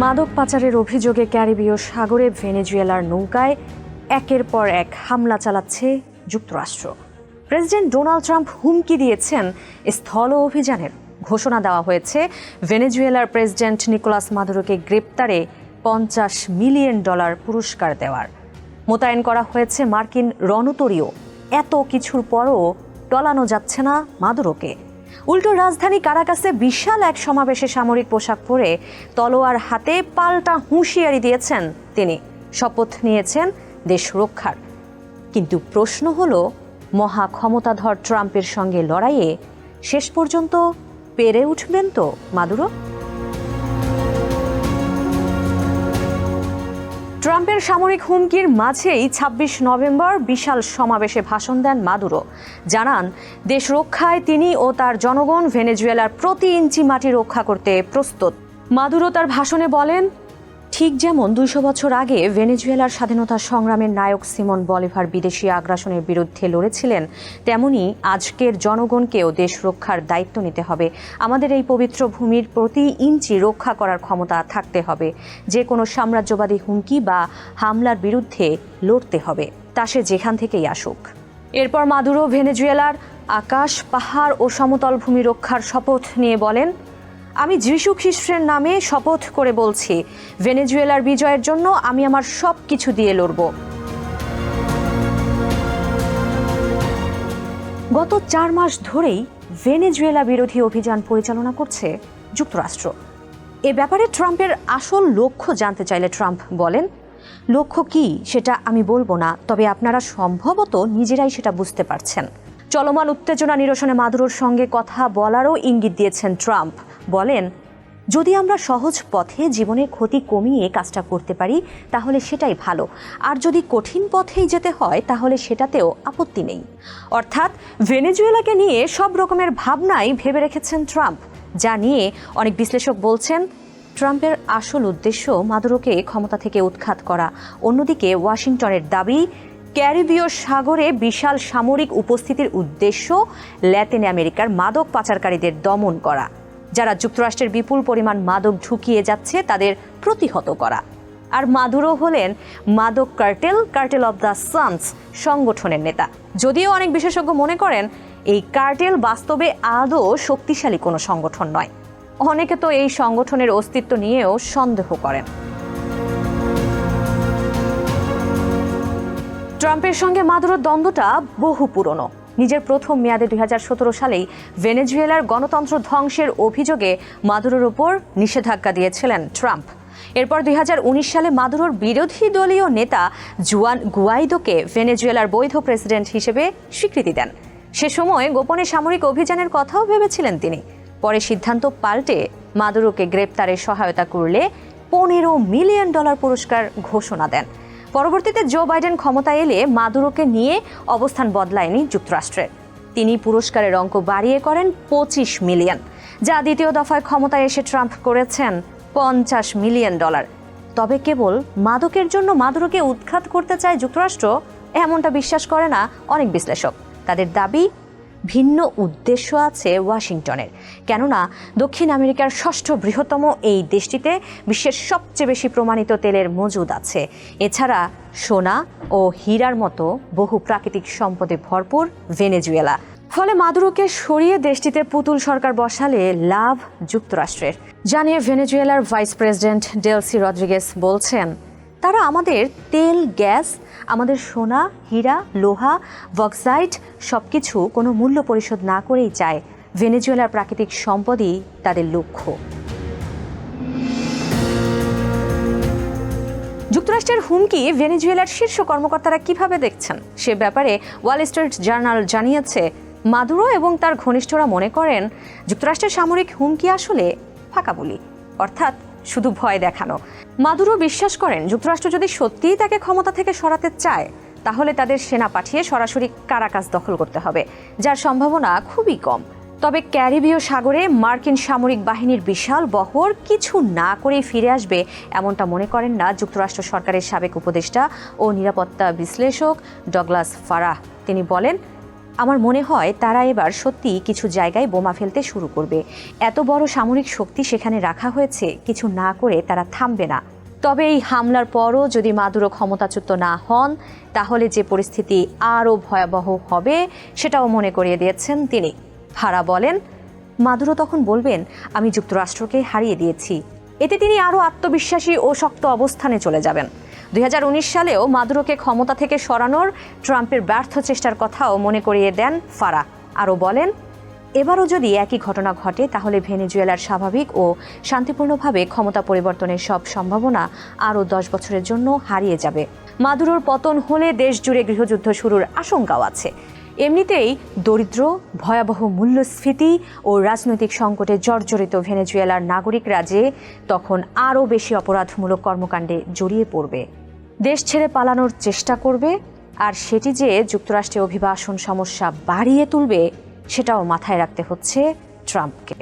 মাদক পাচারের অভিযোগে ক্যারিবীয় সাগরে ভেনেজুয়েলার নৌকায় একের পর এক হামলা চালাচ্ছে যুক্তরাষ্ট্র। প্রেসিডেন্ট ডোনাল্ড ট্রাম্প হুমকি দিয়েছেন স্থল অভিযানের। ঘোষণা দেওয়া হয়েছে, ভেনেজুয়েলার প্রেসিডেন্ট নিকোলাস মাদুরোকে গ্রেপ্তারে পঞ্চাশ মিলিয়ন ডলার পুরস্কার দেওয়ার। মোতায়েন করা হয়েছে মার্কিন রণতরীয় এত কিছুর পরও টলানো যাচ্ছে না মাদুরোকে। উল্টো রাজধানী কারাকাসে বিশাল এক সমাবেশে সামরিক পোশাক পরে তলোয়ার হাতে পাল্টা হুঁশিয়ারি দিয়েছেন তিনি। শপথ নিয়েছেন দেশ রক্ষার। কিন্তু প্রশ্ন হল, মহা ক্ষমতাধর ট্রাম্পের সঙ্গে লড়াইয়ে শেষ পর্যন্ত পেরে উঠবেন তো মাদুরো? ট্রাম্পের সামরিক হুমকির মাঝেই ২৬ নভেম্বর বিশাল সমাবেশে ভাষণ দেন মাদুরো। জানান, দেশ রক্ষায় তিনি ও তার জনগণ ভেনেজুয়েলার প্রতি ইঞ্চি মাটি রক্ষা করতে প্রস্তুত। মাদুরো তার ভাষণে বলেন ঠিক যেমন দুইশো বছর আগে ভেনেজুয়েলার স্বাধীনতা সংগ্রামের নায়ক সিমন বলিভার বিদেশি আগ্রাসনের বিরুদ্ধে লড়েছিলেন, তেমনি আজকের জনগণকেও দেশ রক্ষার দায়িত্ব নিতে হবে। আমাদের এই পবিত্র ভূমির প্রতি ইঞ্চি রক্ষা করার ক্ষমতা থাকতে হবে। যে কোনো সাম্রাজ্যবাদী হুমকি বা হামলার বিরুদ্ধে লড়তে হবে। তা সে যেখান থেকেই আসুক। এরপর মাদুরো ভেনেজুয়েলার আকাশ, পাহাড় ও সমতল ভূমি রক্ষার শপথ নিয়ে বলেন আমি যিশু খ্রিস্টের নামে শপথ করে বলছি, ভেনেজুয়েলার বিজয়ের জন্য আমি আমার সব কিছু দিয়ে লড়ব। গত চার মাস ধরেই ভেনেজুয়েলা বিরোধী অভিযান পরিচালনা করছে যুক্তরাষ্ট্র। এ ব্যাপারে ট্রাম্পের আসল লক্ষ্য জানতে চাইলে ট্রাম্প বলেন, লক্ষ্য কি সেটা আমি বলব না, তবে আপনারা সম্ভবত নিজেরাই সেটা বুঝতে পারছেন। চলমান উত্তেজনা নিরসনে মাদুরোর সঙ্গে কথা বলারও ইঙ্গিত দিয়েছেন ট্রাম্প। বলেন, যদি আমরা সহজ পথে জীবনের ক্ষতি কমিয়ে কাজটা করতে পারি, তাহলে সেটাই ভালো। আর যদি কঠিন পথেই যেতে হয়, তাহলে সেটাতেও আপত্তি নেই। অর্থাৎ, ভেনেজুয়েলাকে নিয়ে সব রকমের ভাবনাই ভেবে রেখেছেন ট্রাম্প, যা নিয়ে অনেক বিশ্লেষক বলছেন, ট্রাম্পের আসল উদ্দেশ্য মাদুরোকে ক্ষমতা থেকে উৎখাত করা। অন্যদিকে ওয়াশিংটনের দাবি ক্যারিবীয় সাগরে বিশাল সামরিক উপস্থিতির উদ্দেশ্য ল্যাতিন আমেরিকার মাদক পাচারকারীদের দমন করা। যারা যুক্তরাষ্ট্রের বিপুল পরিমাণ মাদক ঢুকিয়ে যাচ্ছে, তাদের প্রতিহত করা। আর মাদুরো হলেন মাদক cartel cartel of the suns সংগঠনের নেতা। যদিও অনেক বিশেষজ্ঞ মনে করেন, এই কার্টেল বাস্তবে আদৌ শক্তিশালী কোনো সংগঠন নয়। অনেকে তো এই সংগঠনের অস্তিত্ব নিয়েও সন্দেহ করেন। ট্রাম্পের সঙ্গে মাদুরোর দ্বন্দ্বটা বহু পুরনো। নিজের প্রথম মেয়াদে দুই হাজার সতেরো সালেই ভেনেজুয়েলার গণতন্ত্র ধ্বংসের অভিযোগে মাদুরোর ওপর নিষেধাজ্ঞা দিয়েছিলেন ট্রাম্প। এরপর দু হাজার উনিশ সালে মাদুরোর বিরোধী দলীয় নেতা জুয়ান গুয়াইদোকে ভেনেজুয়েলার বৈধ প্রেসিডেন্ট হিসেবে স্বীকৃতি দেন। সে সময় গোপনে সামরিক অভিযানের কথাও ভেবেছিলেন তিনি। পরে সিদ্ধান্ত পাল্টে মাদুরোকে গ্রেপ্তারে সহায়তা করলে পনেরো মিলিয়ন ডলার পুরস্কার ঘোষণা দেন। পরবর্তীতে জো বাইডেন ক্ষমতায় এলে মাদুরোকে নিয়ে অবস্থান বদলায়নি যুক্তরাষ্ট্রের। তিনি পুরস্কারের অঙ্ক বাড়িয়ে করেন পঁচিশ মিলিয়ন, যা দ্বিতীয় দফায় ক্ষমতায় এসে ট্রাম্প করেছেন পঞ্চাশ মিলিয়ন ডলার। তবে কেবল মাদকের জন্য মাদুরোকে উৎখাত করতে চায় যুক্তরাষ্ট্র, এমনটা বিশ্বাস করে না অনেক বিশ্লেষক। তাদের দাবি ভিন্ন উদ্দেশ্য আছে ওয়াশিংটনের। কেননা দক্ষিণ আমেরিকার ষষ্ঠ বৃহত্তম এই দেশটিতে বিশ্বের সবচেয়ে বেশি প্রমাণিত তেলের মজুদ আছে। এছাড়া সোনা ও হীরার মতো বহু প্রাকৃতিক সম্পদে ভরপুর ভেনেজুয়েলা। ফলে মাদুরোকে সরিয়ে দেশটিতে পুতুল সরকার বসালে লাভ যুক্তরাষ্ট্রের। জানিয়ে ভেনেজুয়েলার ভাইস প্রেসিডেন্ট ডেলসি রদ্রিগেস বলছেন তারা আমাদের তেল, গ্যাস, আমাদের সোনা, হীরা, লোহা, বক্সাইট সব কিছু কোনো মূল্য পরিশোধ না করেই চায়। ভেনেজুয়েলার প্রাকৃতিক সম্পদই তাদের লক্ষ্য। যুক্তরাষ্ট্রের হুমকি ভেনেজুয়েলার শীর্ষ কর্মকর্তারা কীভাবে দেখছেন? সে ব্যাপারে ওয়াল স্ট্রিট জার্নাল জানিয়েছে, মাদুরো এবং তার ঘনিষ্ঠরা মনে করেন, যুক্তরাষ্ট্রের সামরিক হুমকি আসলে ফাঁকা বলি। অর্থাৎ শুধু ভয় দেখানো। মাদুরো বিশ্বাস করেন, যুক্তরাষ্ট্র যদি সত্যিই তাকে ক্ষমতা থেকে সরাতে চায়, তাহলে তাদের সেনা পাঠিয়ে সরাসরি কারাকাস দখল করতে হবে, যার সম্ভাবনা খুবই কম। তবে ক্যারিবীয় সাগরে মার্কিন সামরিক বাহিনীর বিশাল বহর কিছু না করেই ফিরে আসবে এমনটা মনে করেন না যুক্তরাষ্ট্র সরকারের সাবেক উপদেষ্টা ও নিরাপত্তা বিশ্লেষক ডগলাস ফারাহ। তিনি বলেন আমার মনে হয় তারা এবার সত্যি কিছু জায়গায় বোমা ফেলতে শুরু করবে। এত বড় সামরিক শক্তি সেখানে রাখা হয়েছে, কিছু না করে তারা থামবে না। তবে এই হামলার পরও যদি মাদুরো ক্ষমতাচ্যুত না হন, তাহলে যে পরিস্থিতি আরও ভয়াবহ হবে, সেটাও মনে করিয়ে দিয়েছেন তিনি। ফারা বলেন, মাদুরো তখন বলবেন, আমি যুক্তরাষ্ট্রকে হারিয়ে দিয়েছি। এতে তিনি আরও আত্মবিশ্বাসী ও শক্ত অবস্থানে চলে যাবেন। দুই হাজার উনিশ সালেও মাদুরোকে ক্ষমতা থেকে সরানোর ট্রাম্পের ব্যর্থ চেষ্টার কথাও মনে করিয়ে দেন ফারা আরও বলেন, এবারও যদি একই ঘটনা ঘটে, তাহলে ভেনেজুয়েলার স্বাভাবিক ও শান্তিপূর্ণভাবে ক্ষমতা পরিবর্তনের সব সম্ভাবনা আরও দশ বছরের জন্য হারিয়ে যাবে। মাদুরোর পতন হলে দেশ জুড়ে গৃহযুদ্ধ শুরুর আশঙ্কাও আছে। এমনিতেই দরিদ্র, ভয়াবহ মূল্যস্ফীতি ও রাজনৈতিক সংকটে জর্জরিত ভেনেজুয়েলার নাগরিকরা যে তখন আরও বেশি অপরাধমূলক কর্মকাণ্ডে জড়িয়ে পড়বে। দেশ ছেড়ে পালানোর চেষ্টা করবে, আর সেটি যে যুক্তরাষ্ট্রে অভিবাসন সমস্যা বাড়িয়ে তুলবে, সেটাও মাথায় রাখতে হচ্ছে ট্রাম্পকে।